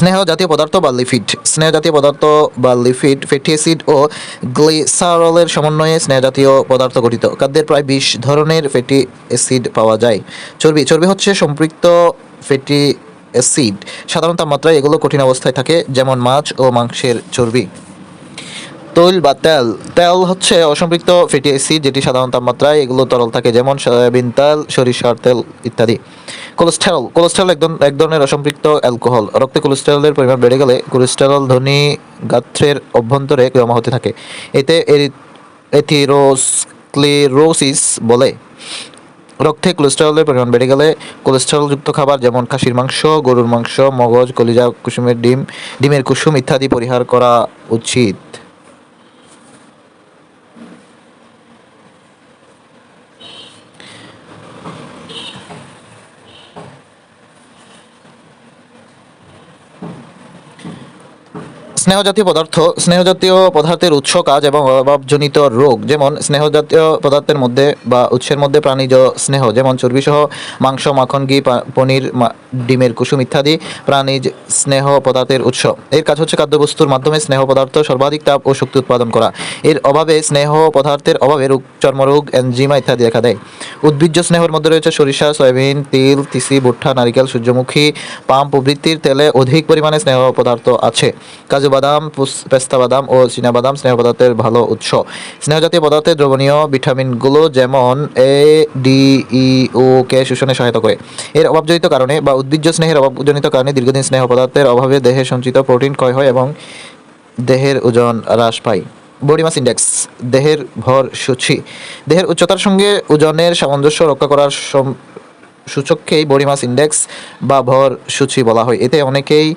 স্নেহ জাতীয় পদার্থ বা লিফিড স্নেহ জাতীয় পদার্থ বা লিফিড ফ্যাটি অ্যাসিড ও গ্লিসারলের সমন্বয়ে স্নেহ জাতীয় পদার্থ গঠিত। খাদ্যের প্রায় বিশ ধরনের ফ্যাটি অ্যাসিড পাওয়া যায়। চর্বি চর্বি হচ্ছে সম্পৃক্ত ফ্যাটি অ্যাসিড সাধারণ তাপমাত্রায় এগুলো কঠিন অবস্থায় থাকে, যেমন মাছ ও মাংসের চর্বি। তৈল বা তেল। তেল হচ্ছে অসম্পৃক্ত ফ্যাটি অ্যাসিড যেটি সাধারণ তাপমাত্রায় এগুলো তরল থাকে, যেমন সয়াবিন তেল, সরিষার তেল ইত্যাদি। কোলেস্টেরল কোলেস্টেরল একদম এক ধরনের অসম্পৃক্ত অ্যালকোহল রক্তে কোলেস্টেরলের পরিমাণ বেড়ে গেলে কোলেস্টেরল ধ্বনি গাত্রের অভ্যন্তরে জমা হতে থাকে। এতে এথিরোস্ক্লেরোসিস বলে। রক্তে কোলেস্টেরলের পরিমাণ বেড়ে গেলে কোলেস্টেরলযুক্ত খাবার যেমন খাসির মাংস, গরুর মাংস, মগজ, কলিজা, কুসুমের ডিম, ডিমের কুসুম ইত্যাদি পরিহার করা উচিত। স্নেহজাতীয় পদার্থ, স্নেহজাতীয় পদার্থের উৎস কাজ এবং অভাবজনিত রোগ, যেমন স্নেহজাতীয় পদার্থের মধ্যে বা উৎসের মধ্যে প্রাণীজ স্নেহ, যেমন চর্বিসহ, মাংস, মাখন, ঘি পনির ডিমের কুসুম ইত্যাদি প্রাণীজ স্নেহ পদার্থের উৎস। এর কাজ হচ্ছে খাদ্যবস্তুর মাধ্যমে স্নেহ পদার্থ, সর্বাধিক তাপ ও শক্তি উৎপাদন করা। এর অভাবে স্নেহ পদার্থের অভাবে রোগ, চর্মরোগ, এনজিমা ইত্যাদি দেখা দেয়। উদ্ভিজ্জ স্নেহের মধ্যে রয়েছে সরিষা, সয়াবিন, তিল, তিসি, ভুট্টা, নারিকেল, সূর্যমুখী, পাম প্রভৃতির তেলে অধিক পরিমাণে স্নেহ পদার্থ আছে। কাজু বাদাম পেস্তা বাদাম ও বাদাম স্নেহ পদার্থের ভালো উৎস। স্নেহজাতীয় পদার্থের দ্রবণীয় ভিটামিনগুলো যেমন এ, ডি, ই, ও, কে শোষণে সহায়তা করে। এর অভাবজনিত কারণে বা উদ্ভিজ্জ স্নেহের অভাবজনিত কারণে দীর্ঘদিন স্নেহ পদার্থের অভাবে দেহে সঞ্চিত প্রোটিন ক্ষয় হয় এবং দেহের ওজন হ্রাস পায়। বডি মাস ইন্ডেক্স, দেহের ভর সূচি। দেহের উচ্চতার সঙ্গে ওজনের সামঞ্জস্য রক্ষা করার সূচককেই বডি মাস ইন্ডেক্স বা ভর সূচি বলা হয়। এতে অনেকেই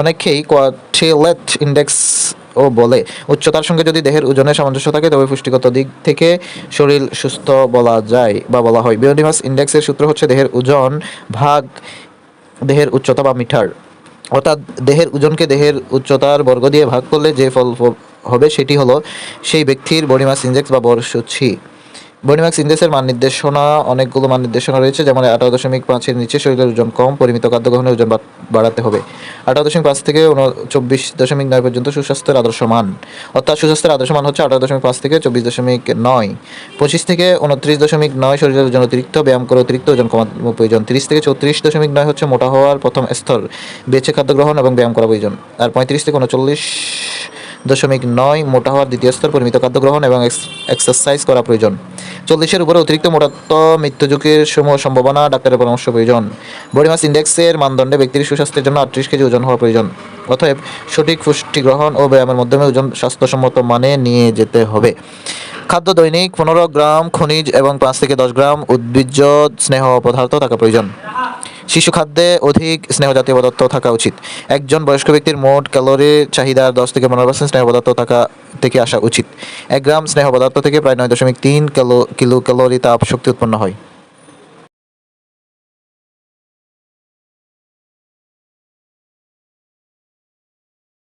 অনেকেই কোয়ার্টিলেট ইন্ডেক্স ও বলে। উচ্চতার সঙ্গে যদি দেহের ওজনের সামঞ্জস্য থাকে, তবে পুষ্টিগত দিক থেকে শরীর সুস্থ বলা যায় বা বলা হয়। বডি মাস ইন্ডেক্সের সূত্র হচ্ছে দেহের ওজন ভাগ দেহের উচ্চতা বা মিটার। অর্থাৎ দেহের ওজনকে দেহের উচ্চতার বর্গ দিয়ে ভাগ করলে যে ফল হবে সেটি হলো সেই ব্যক্তির বডি মাস ইন্ডেক্স বা বর মাস ইন্ডেক্সের মান নির্দেশনা অনেকগুলো মান নির্দেশনা রয়েছে, যেমন আঠারো দশমিক পাঁচের নিচে শরীরের ওজন কম, পরিমিত খাদ্য গ্রহণের ওজন বাড়াতে হবে। আঠারো দশমিক পাঁচ থেকে চব্বিশ দশমিক নয় পর্যন্ত সুস্বাস্থ্যের আদর্শ মান। অর্থাৎ সুস্বাস্থ্যের আদর্শ মান হচ্ছে আঠারো দশমিক পাঁচ থেকে চব্বিশ দশমিক নয়। পঁচিশ থেকে উনত্রিশ দশমিক নয় শরীরের ওজন অতিরিক্ত, ব্যায়াম করে অতিরিক্ত ওজন কমানো প্রয়োজন। তিরিশ থেকে চৌত্রিশ দশমিক নয় হচ্ছে মোটা হওয়ার প্রথম স্তর, বেঁচে খাদ্য গ্রহণ এবং ব্যায়াম করা প্রয়োজন। আর পঁয়ত্রিশ থেকে উনচল্লিশ দশমিক নয় মোটা হওয়ার দ্বিতীয় স্তর, পরিমিত খাদ্য গ্রহণ এবং এক্সারসাইজ করা প্রয়োজন। চল্লিশের উপরে অতিরিক্ত মোটাত্ব মৃত্যু ঝুঁকির সমূহ সম্ভাবনা, ডাক্তারের পরামর্শ প্রয়োজন। বডি মাস ইন্ডেক্সের মানদণ্ডে ব্যক্তির সুস্বাস্থ্যের জন্য আটত্রিশ কেজি ওজন হওয়া প্রয়োজন। অতএব, সঠিক পুষ্টি গ্রহণ ও ব্যায়ামের মাধ্যমে ওজন স্বাস্থ্যসম্মত মানে নিয়ে যেতে হবে। খাদ্য দৈনিক পনেরো গ্রাম খনিজ এবং পাঁচ থেকে দশ গ্রাম উদ্ভিজ্জ স্নেহ পদার্থ থাকা প্রয়োজন। শিশু খাদ্যে অধিক স্নেহ জাতীয় পদার্থ থাকা উচিত। একজন বয়স্ক ব্যক্তির মোট ক্যালোরি চাহিদার দশ থেকে পনেরো পার্সেন্ট স্নেহ পদার্থ থাকা থেকে আসা উচিত। এক গ্রাম স্নেহ পদার্থ থেকে প্রায় নয় দশমিক তিন কিলো কিলো ক্যালোরি তাপ শক্তি উৎপন্ন হয়।